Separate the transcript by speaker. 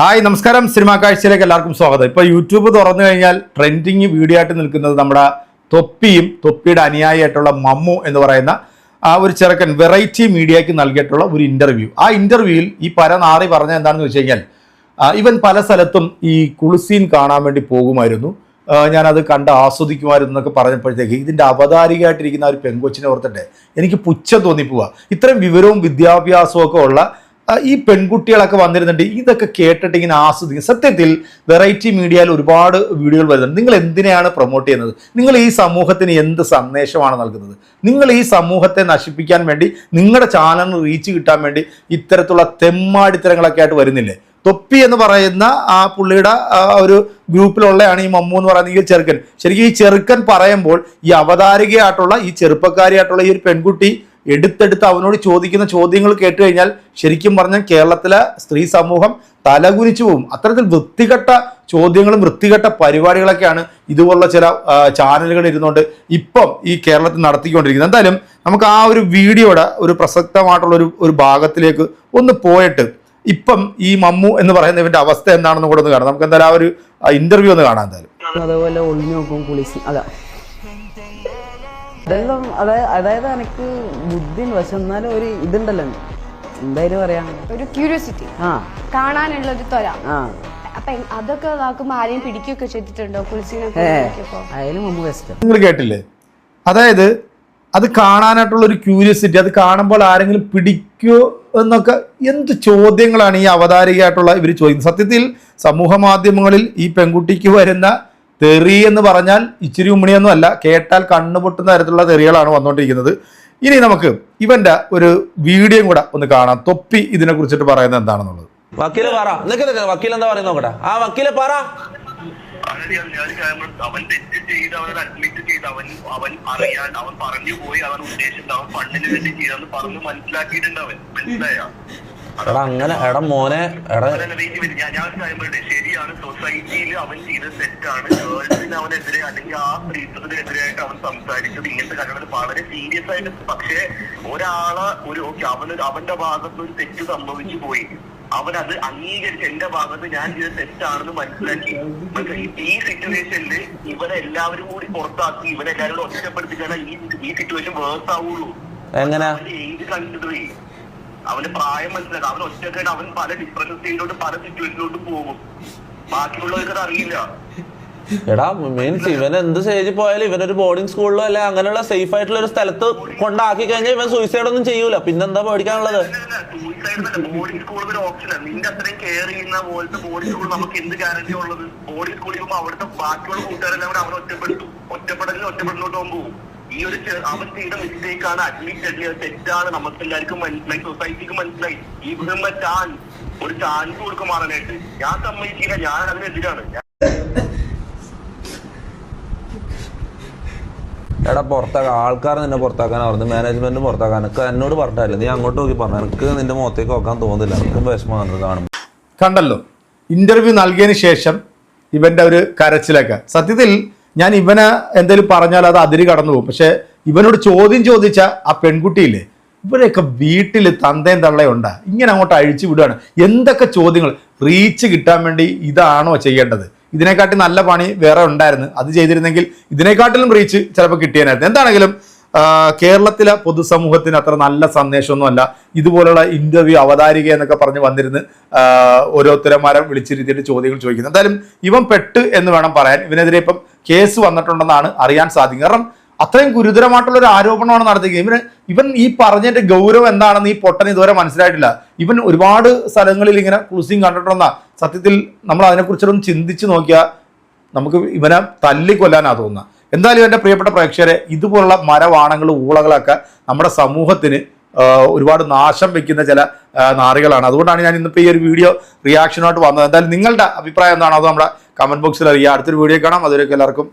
Speaker 1: Hi നമസ്കാരം. Cinema കാഴ്ചയിലേക്ക് എല്ലാവർക്കും സ്വാഗതം. ഇപ്പോൾ യൂട്യൂബ് തുറന്നു കഴിഞ്ഞാൽ ട്രെൻഡിങ് വീഡിയോ ആയിട്ട് നിൽക്കുന്നത് നമ്മുടെ തൊപ്പിയും തൊപ്പിയുടെ അനുയായിയായിട്ടുള്ള മമ്മു എന്ന് പറയുന്ന ആ ഒരു ചെറുക്കൻ വെറൈറ്റി മീഡിയയ്ക്ക് നൽകിയിട്ടുള്ള ഒരു ഇന്റർവ്യൂ ആ ഇന്റർവ്യൂവിൽ ഈ പരനാറി പറഞ്ഞ എന്താണെന്ന് വെച്ച് കഴിഞ്ഞാൽ ഇവൻ പല സ്ഥലത്തും ഈ കുളിസീൻ കാണാൻ വേണ്ടി പോകുമായിരുന്നു. ഞാനത് കണ്ട് ആസ്വദിക്കുമായിരുന്നു എന്നൊക്കെ പറഞ്ഞപ്പോഴത്തേക്ക് ഇതിന്റെ അവതാരികയായിട്ടിരിക്കുന്ന ഒരു പെങ്കൊച്ചിനെ ഓർത്തിട്ടെ എനിക്ക് പുച്ഛം തോന്നിപ്പോവുക ഇത്രയും വിവരവും വിദ്യാഭ്യാസവും ഒക്കെ ഉള്ള ഈ പെൺകുട്ടികളൊക്കെ വന്നിരുന്നുണ്ട് ഇതൊക്കെ കേട്ടിട്ട് ഇങ്ങനെ ആസ്വദിക്കും. സത്യത്തിൽ വെറൈറ്റി മീഡിയയിൽ ഒരുപാട് വീഡിയോകൾ വരുന്നുണ്ട്. നിങ്ങൾ എന്തിനെയാണ് പ്രൊമോട്ട് ചെയ്യുന്നത്? നിങ്ങൾ ഈ സമൂഹത്തിന് എന്ത് സന്ദേശമാണ് നൽകുന്നത്? നിങ്ങൾ ഈ സമൂഹത്തെ നശിപ്പിക്കാൻ വേണ്ടി നിങ്ങളുടെ ചാനലിന് റീച്ച് കിട്ടാൻ വേണ്ടി ഇത്തരത്തിലുള്ള തെമ്മാടിത്തരങ്ങളൊക്കെ ആയിട്ട് വരുന്നില്ലേ? തൊപ്പി എന്ന് പറയുന്ന ആ പുള്ളിയുടെ ഒരു ഗ്രൂപ്പിലുള്ളതാണ് ഈ മമ്മു എന്ന് പറയുന്ന ഈ ചെറുക്കൻ. ശരിക്കും ഈ ചെറുക്കൻ പറയുമ്പോൾ ഈ അവതാരികയായിട്ടുള്ള ഈ ചെറുപ്പക്കാരിയായിട്ടുള്ള ഈ ഒരു പെൺകുട്ടി എടുത്തെടുത്ത് അവനോട് ചോദിക്കുന്ന ചോദ്യങ്ങൾ കേട്ട് കഴിഞ്ഞാൽ ശരിക്കും പറഞ്ഞാൽ കേരളത്തിലെ സ്ത്രീ സമൂഹം തലകുനിച്ചു പോകും അത്തരത്തിൽ വൃത്തികെട്ട ചോദ്യങ്ങളും വൃത്തികെട്ട പരിപാടികളൊക്കെയാണ് ഇതുപോലുള്ള ചില ചാനലുകൾ ഇരുന്നുകൊണ്ട് ഇപ്പം ഈ കേരളത്തിൽ നടത്തിക്കൊണ്ടിരിക്കുന്നത്. എന്തായാലും നമുക്ക് ആ ഒരു വീഡിയോയുടെ ഒരു പ്രസക്തമായിട്ടുള്ള ഒരു ഒരു ഭാഗത്തിലേക്ക് ഒന്ന് പോയിട്ട് ഇപ്പം ഈ മമ്മു എന്ന് പറയുന്ന ഇവന്റെ അവസ്ഥ എന്താണെന്ന് കൂടെ ഒന്ന് കാണാം. നമുക്ക് എന്തായാലും ആ ഒരു ഇന്റർവ്യൂ ഒന്ന് കാണാം എന്തായാലും.
Speaker 2: അതേപോലെ ഒളിഞ്ഞു നോക്കും കുളിസി അതാ. അതെല്ലാം അതായത് അതായത് എനിക്ക് ബുദ്ധി പക്ഷെ എന്നാലും ഒരു ഇതുണ്ടല്ലോ. എന്തായാലും പറയാം.
Speaker 3: ഒരു ക്യൂരിയോസിറ്റി
Speaker 2: ആ.
Speaker 3: കാണാനുള്ള ഒരു ത്വര.
Speaker 2: ആ.
Speaker 3: അപ്പൊ അതൊക്കെ ഇതാക്കുമ്പോ ആരെയും പിടിക്കുകയൊക്കെ ചെയ്തിട്ടുണ്ടോ കുളിസിനൊക്കെ
Speaker 2: ഏ
Speaker 3: നോക്കിയപ്പോ?
Speaker 2: അതിന് മുമ്പ് ബെസ്റ്റ്
Speaker 1: നിങ്ങൾ കേട്ടില്ലേ? അതായത് അത് കാണാനായിട്ടുള്ള ഒരു ക്യൂരിയസിറ്റി അത് കാണുമ്പോൾ ആരെങ്കിലും പിടിക്കോ എന്നൊക്കെ എന്ത് ചോദ്യങ്ങളാണ് ഈ അവതാരികയായിട്ടുള്ള ഇവർ ചോദിക്കുന്നത്? സത്യത്തിൽ സമൂഹ മാധ്യമങ്ങളിൽ ഈ പെൺകുട്ടിക്ക് വരുന്ന തെറി എന്ന് പറഞ്ഞാൽ ഇച്ചിരി ഉമ്മണിയൊന്നും അല്ല. കേട്ടാൽ കണ്ണുപൊട്ടുന്ന തരത്തിലുള്ള തെറികളാണ് വന്നുകൊണ്ടിരിക്കുന്നത് ഇനി നമുക്ക് ഇവന്റെ ഒരു വീഡിയോയും കൂടെ ഒന്ന് കാണാം. തൊപ്പി ഇതിനെ കുറിച്ചിട്ട് പറയുന്നത് എന്താണെന്നുള്ളത്.
Speaker 4: വക്കീൽ പറ. നിക്ക് നിക്ക് വക്കീൽ എന്താ പറയുന്നത് നോക്കട്ടെ. ആ വക്കീൽ പറ.
Speaker 5: അവൻ തെറ്റ് ചെയ്ത് അവൻ അഡ്മിറ്റ് ചെയ്ത് അവൻ അവൻ അറിയാൻ അവൻ പറഞ്ഞു പോയി. അവൻ ഉദ്ദേശിച്ചത്. അവൻ ഫണ്ടിന് വേണ്ടി ചെയ്തെന്ന് പറഞ്ഞു മനസ്സിലാക്കിയിട്ടുണ്ട് അവൻ. മനസ്സിലായ?
Speaker 4: എടാ അങ്ങനെ എടാ മോനെ എടാ.
Speaker 5: ശരിയാണ് സൊസൈറ്റിയിൽ അവൻ ചെയ്ത തെറ്റാണ്. ഗേൾസിന് അവനെതിരെ അല്ലെങ്കിൽ ആ സ്ത്രീത്വത്തിനെതിരായിട്ട് അവൻ സംസാരിച്ചത് ഇങ്ങനത്തെ കാര്യങ്ങൾ വളരെ സീരിയസ് ആയിട്ട്. പക്ഷേ ഒരാളെ ഒരു ഓക്കെ അവന് അവന്റെ ഭാഗത്ത് ഒരു തെറ്റ് സംഭവിച്ചു പോയി. അവൻ അത് അംഗീകരിച്ച് എന്റെ ഭാഗത്ത് ഞാൻ ചെയ്ത തെറ്റാണെന്ന് മനസ്സിലാക്കി? ഈ സിറ്റുവേഷനിൽ ഇവരെ എല്ലാവരും കൂടി പുറത്താക്കി. ഇവരെ എല്ലാവരും ഒറ്റപ്പെടുത്തിക്കാണ് ഈ ഈ സിറ്റുവേഷൻ വേഴ്സ് ആവുള്ളൂ.
Speaker 4: എങ്ങനെ?
Speaker 5: ഏജ് കണ്ടിട്ട് അവന്റെ പ്രായം മനസ്സിലാക്കാം അവൻ ഒറ്റക്കായിട്ട് അവൻ പല ഡിഫറൻസ് സ്റ്റേജിലോട്ട് പല സിറ്റുവേഷനിലോട്ട് പോകും. ബാക്കിയുള്ളവർക്ക് അറിയില്ല.
Speaker 4: എടാ മീൻസ് ഇവൻ എന്ത് സ്റ്റേജിൽ പോയാലും ഇവനൊരു ബോർഡിംഗ് സ്കൂളിലോ അല്ലെ അങ്ങനെയുള്ള സേഫ് ആയിട്ടുള്ള ഒരു സ്ഥലത്ത് കൊണ്ടാക്കി കഴിഞ്ഞാൽ ഇവൻ സൂയിസൈഡ് ഒന്നും ചെയ്യൂല. പിന്നെന്താ പേടിക്കാനുള്ളത്?
Speaker 5: സൂയിസൈഡ് ബോർഡിംഗ് സ്കൂൾ ഒരു ഓപ്ഷനാണ് നിന്റെ അത്രയും കെയർ ചെയ്യുന്ന പോലത്തെ ബോർഡിംഗ് സ്കൂൾ നമുക്ക് എന്ത് ഗ്യാരണ്ടി ഉള്ളത്? ബോർഡിംഗ് സ്കൂളിൽ പോകുമ്പോൾ അവിടുത്തെ ബാക്കിയുള്ള കൂട്ടുകാരെല്ലാം കൂടെ അവനെ ഒറ്റപ്പെടുത്തും. ഒറ്റപ്പെടലിൽ ഒറ്റപ്പെടലോട്ട് പോകുമ്പോൾ ഈ ഒരു അവസ്ഥയുടെ മിസ്റ്റേക്ക് ആണ് അഡ്മിറ്റ് തെറ്റാണ് നമുക്ക് എല്ലാവർക്കും മനസ്സിലായി സൊസൈറ്റിക്ക് മനസ്സിലായി. ഈ ചാൻസ് ഒരു ചാൻസ് കൊടുക്കുമാറാനായിട്ട് ഞാൻ സമ്മതിക്കില്ല. ഞാൻ അതിനെതിരാണ്.
Speaker 4: എടാ പുറത്താക്കാൻ ആൾക്കാർ നിന്നെ പുറത്താക്കാൻ അവിടുന്ന് മാനേജ്മെന്റ് പുറത്താക്കാൻ. എനിക്ക് എന്നോട് പറഞ്ഞില്ല നീ അങ്ങോട്ട് നോക്കി പറഞ്ഞു. എനിക്ക് നിന്റെ മുഖത്തേക്ക് നോക്കാൻ തോന്നുന്നില്ല. എനിക്ക് വിഷമമാണ് കാണുമ്പോൾ
Speaker 1: കണ്ടല്ലോ. ഇന്റർവ്യൂ നൽകിയതിന് ശേഷം ഇവന്റെ ഒരു കരച്ചിലൊക്കെ. സത്യത്തിൽ ഞാൻ ഇവനെ എന്തെങ്കിലും പറഞ്ഞാൽ അത് അതിര് കടന്നു പോകും. പക്ഷെ ഇവനോട് ചോദ്യം ചോദിച്ച ആ പെൺകുട്ടിയില്ലേ ഇവരെയൊക്കെ വീട്ടിൽ തന്തയും തള്ളയും ഉണ്ടാ. ഇങ്ങനെ അങ്ങോട്ട് അഴിച്ചു വിടുകയാണ്. എന്തൊക്കെ ചോദ്യങ്ങൾ? റീച്ച് കിട്ടാൻ വേണ്ടി ഇതാണോ ചെയ്യേണ്ടത്? ഇതിനെക്കാട്ടി നല്ല പണി വേറെ ഉണ്ടായിരുന്നു. അത് ചെയ്തിരുന്നെങ്കിൽ ഇതിനെക്കാട്ടിലും റീച്ച് ചിലപ്പോൾ കിട്ടിയനായിരുന്നു. എന്താണെങ്കിലും കേരളത്തിലെ പൊതുസമൂഹത്തിന് അത്ര നല്ല സന്ദേശമൊന്നുമല്ല. ഇതുപോലുള്ള ഇന്റർവ്യൂ അവതാരിക എന്നൊക്കെ പറഞ്ഞ് വന്നിരുന്ന് ഓരോരുത്തരന്മാരെ വിളിച്ചിരുത്തിയിട്ട് ചോദ്യങ്ങൾ ചോദിക്കുന്നു എന്തായാലും ഇവൻ പെട്ട് എന്ന് വേണം പറയാൻ. ഇവനെതിരെ ഇപ്പം കേസ് വന്നിട്ടുണ്ടെന്നാണ് അറിയാൻ സാധിക്കും കാരണം അത്രയും ഗുരുതരമായിട്ടുള്ള ഒരു ആരോപണമാണ് നടത്തിയത് ഇവന് ഇവൻ ഈ പറഞ്ഞതിന്റെ ഗൗരവം എന്താണെന്ന് ഈ പൊട്ടൻ ഇതുവരെ മനസ്സിലായിട്ടില്ല. ഇവൻ ഒരുപാട് സ്ഥലങ്ങളിൽ ഇങ്ങനെ ക്ലൂസിങ് കണ്ടിട്ടുണ്ടെന്ന. സത്യത്തിൽ നമ്മൾ അതിനെക്കുറിച്ചൊന്നും ചിന്തിച്ച് നോക്കിയാൽ നമുക്ക് ഇവനെ തല്ലിക്കൊല്ലാനാ തോന്നുന്നത്. എന്തായാലും എന്റെ പ്രിയപ്പെട്ട പ്രേക്ഷകരെ ഇതുപോലുള്ള മരവാണങ്ങൾ ഊളകളൊക്കെ നമ്മുടെ സമൂഹത്തിന് ഒരുപാട് നാശം വെക്കുന്ന ചില നാറികളാണ്. അതുകൊണ്ടാണ് ഞാൻ ഇന്നിപ്പോൾ ഈ ഒരു വീഡിയോ റിയാക്ഷനായിട്ട് വന്നത്. എന്തായാലും നിങ്ങളുടെ അഭിപ്രായം എന്താണോ അത് നമ്മുടെ കമന്റ് ബോക്സിൽ അറിയുക അടുത്തൊരു വീഡിയോ കാണാം. അതുവരെയൊക്കെ എല്ലാവർക്കും